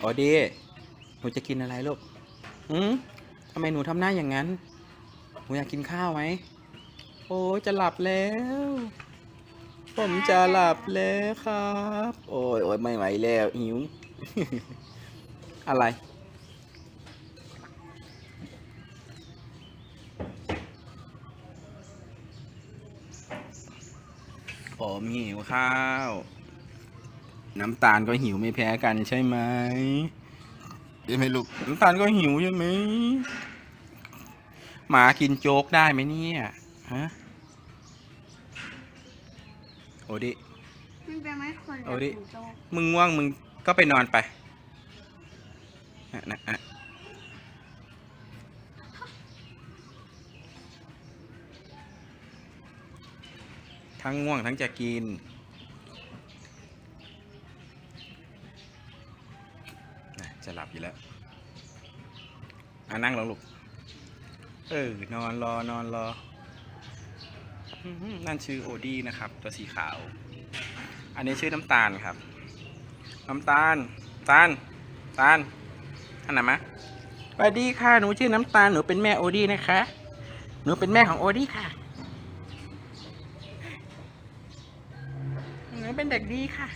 โอดีหนูจะกินอะไรลูกอืมทำไมหนูทำหน้าอย่างนั้น หนูอยากกินข้าวไหม โอ้ยจะหลับแล้ว ผมจะหลับแล้วครับ โอ้ยโอ้ยไม่ไหวแล้วหิว อะไร ผมหิวข้าว น้ำตาลก็หิวไม่แพ้กันใช่ไหมใช่ไหมลูกน้ำตาลก็หิวใช่ไหมหมากินโจ๊กได้ไหมเนี่ยฮะโอดิมันจะไม่คนเอาดิถึงโจ๊กมึงง่วงมึงก็ไปนอนไปนะนะอะทั้งง่วงทั้งจะกิน จะหลับอยู่แล้วอะนั่งลงลูก เออ นอนรอนอนรอ นั่นชื่อโอดี้นะครับ ตัวสีขาว อันนี้ชื่อน้ำตาลครับ น้ำตาล ตาล ตาลอันไหนมะสวัสดีค่ะ หนูชื่อน้ำตาล หนูเป็นแม่โอดี้นะคะ หนูเป็นแม่ของโอดี้ค่ะ หนูเป็นเด็กดีค่ะ